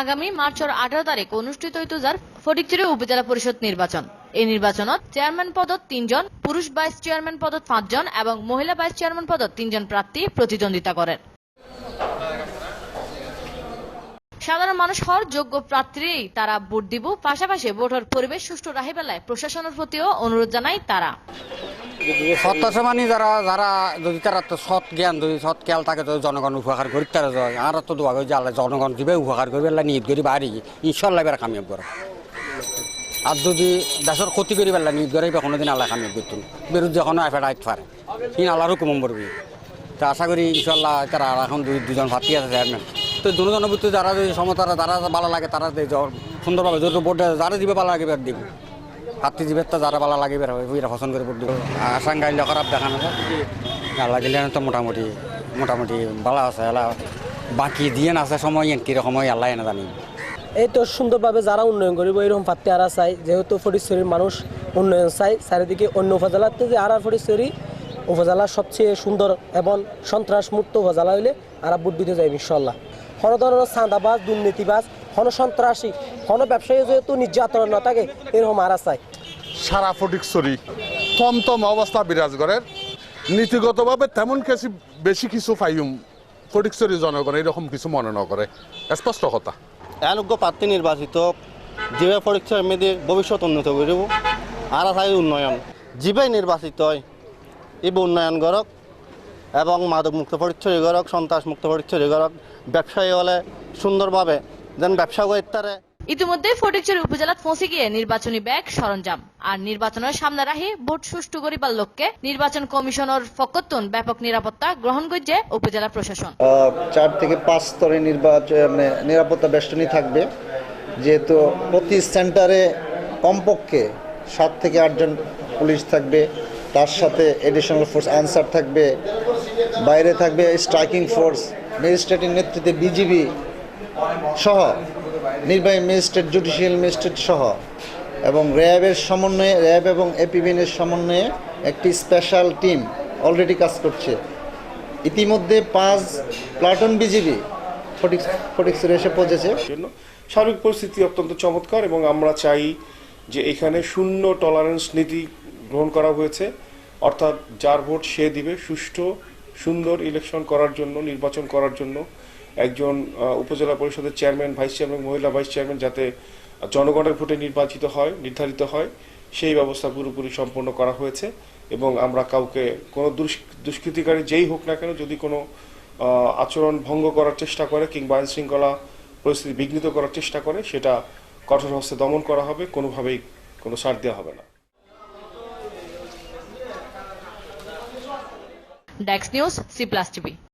আগামী মার্চের আঠারো তারিখ অনুষ্ঠিত যার ফটিকচুরি উপজেলা পরিষদ নির্বাচন। এই নির্বাচনত চেয়ারম্যান পদত তিনজন, পুরুষ ভাইস চেয়ারম্যান পদত পাঁচজন এবং মহিলা ভাইস চেয়ারম্যান পদত তিনজন প্রার্থী প্রতিদ্বন্দ্বিতা করেন। সাধারণ মানুষ হওয়ার যোগ্য প্রার্থীই তারা ভোট দিব। পাশাপাশি ভোটের পরিবেশ সুষ্ঠু রাখি বেলায় প্রশাসনের প্রতিও অনুরোধ জানায় তারা। সত্যাসমানি যারা যারা যদি তারা তো সৎ জ্ঞান, যদি সৎ খেয়াল থাকে, তো জনগণ উপকার করি তারা আর তো দোয়া করি যে জনগণ দিবে উপকার করবে আল্লাহ নিয়ত করি বাড়ি ইনশাল্লাহ এবার কামিয়াব করে। আর যদি দেশের ক্ষতি করি পেলা নিয়ত করে কোনো দিন আল্লাহ কামিয়াব করতো বেরোজ যখন এফেট আইতে পারে। তিন আল্লাহরও কমন পড়বে। তো আশা করি ইনশাল্লাহ তারা এখন দুজন ভাতি আছে চেয়ারম্যান তো ভিতরে যারা যদি সমতারা যারা ভালো লাগে, তারা সুন্দরভাবে যত ভোট যারা দিবে ভালো লাগে এবার দিব। হাতি দিবে তো যারা ভালো লাগে বের হবে ওইরা করে ভোট দিব। আসাম গাইলে খারাপ দেখা না আল্লাহ গেলে তো মোটামুটি মোটামুটি ভালো আছে, এলা বাকি দিয়ে আছে সময় কীরকম হয় আল্লাহ এনে জানি এই তো সুন্দরভাবে যারা উন্নয়ন করিব এরকম পাত্তে আরা চাই যেহেতু ফটিকছড়ির মানুষ উন্নয়ন চাই চারিদিকে অন্য উপজেলাতে যে আরা ফটিকছড়ি উপজেলা সবচেয়ে সুন্দর এবং সন্ত্রাস মুক্ত উপজেলা হইলে আরা ভোট দিতে যাই ইনশাল্লাহ কোনো ধরনের চাঁদাবাজ দুর্নীতিবাজ কোনো সন্ত্রাসী কোনো ব্যবসায়ী যেহেতু নির্যাতন না থাকে এরকম আরা চাই সারা ফটিকছড়ি থমথম অবস্থা বিরাজ করে নীতিগতভাবে তেমন কিছু বেশি কিছু পাইম ফটিকছড়ি জনগণ এরকম কিছু মনে ন করে স্পষ্ট কথা। এনজ্ঞ প্রার্থী নির্বাচিত যিবে পরীক্ষার মেয়েদের ভবিষ্যৎ উন্নত করব। আর আছে উন্নয়ন। যিবাই নির্বাচিত হয় এই উন্নয়ন করক এবং মাদক মুক্ত পরিচয় করক সন্ত্রাস মুক্ত পরিচয় করক ব্যবসায়ী হলে সুন্দরভাবে যেন ব্যবসা পারে ইতিমধ্যে ফটিকচুরি উপজেলাত পৌঁছে গিয়ে নির্বাচনী ব্যাগ সরঞ্জাম। আর নির্বাচনের সামনে রাখি ভোট সুষ্ঠু করিবার লক্ষ্যে নির্বাচন কমিশনের পক্ষতুন ব্যাপক নিরাপত্তা গ্রহণ করছে উপজেলা প্রশাসন। চার থেকে পাঁচ স্তরে নির্বাচন মানে নিরাপত্তা বেষ্টনী থাকবে। যেহেতু প্রতি সেন্টারে কমপক্ষে সাত থেকে আটজন পুলিশ থাকবে। তার সাথে এডিশনাল ফোর্স আনসার থাকবে। বাইরে থাকবে স্ট্রাইকিং ফোর্স, ম্যাজিস্ট্রেটের নেতৃত্বে বিজিবি সহ, নির্বাহী ম্যাজিস্ট্রেট, জুডিশিয়াল ম্যাজিস্ট্রেট সহ, এবং র্যাবের সমন্বয়ে, র্যাব এবং এপিবিএনের সমন্বয়ে একটি স্পেশাল টিম অলরেডি কাজ করছে। ইতিমধ্যে পাঁচ প্লাটুন বিজিবি ফটিক ফটিকসুরে এসে পৌঁছেছে। সার্বিক পরিস্থিতি অত্যন্ত চমৎকার এবং আমরা চাই যে এখানে শূন্য টলারেন্স নীতি গ্রহণ করা হয়েছে, অর্থাৎ যার ভোট সে দিবে, সুষ্ঠু সুন্দর ইলেকশন করার জন্য, নির্বাচন করার জন্য একজন উপজেলা পরিষদের চেয়ারম্যান ভাইস চেয়ারম্যান মহিলা ভাইস চেয়ারম্যান যাতে জনগণের ভোটে নির্বাচিত হয়, নির্ধারিত হয়, সেই ব্যবস্থা পুরোপুরি সম্পন্ন করা হয়েছে এবং আমরা কাউকে, কোনো দুষ্- দুষ্কৃতিকারী যেই হোক না কেন যদি কোনো আচরণ ভঙ্গ করার চেষ্টা করে কিংবা আইন শৃঙ্খলা পরিস্থিতি বিঘ্নিত করার চেষ্টা করে, সেটা কঠোর হস্তে দমন করা হবে, কোনোভাবেই কোনো ছাড় দেওয়া হবে না। Dex News, C Plus TV.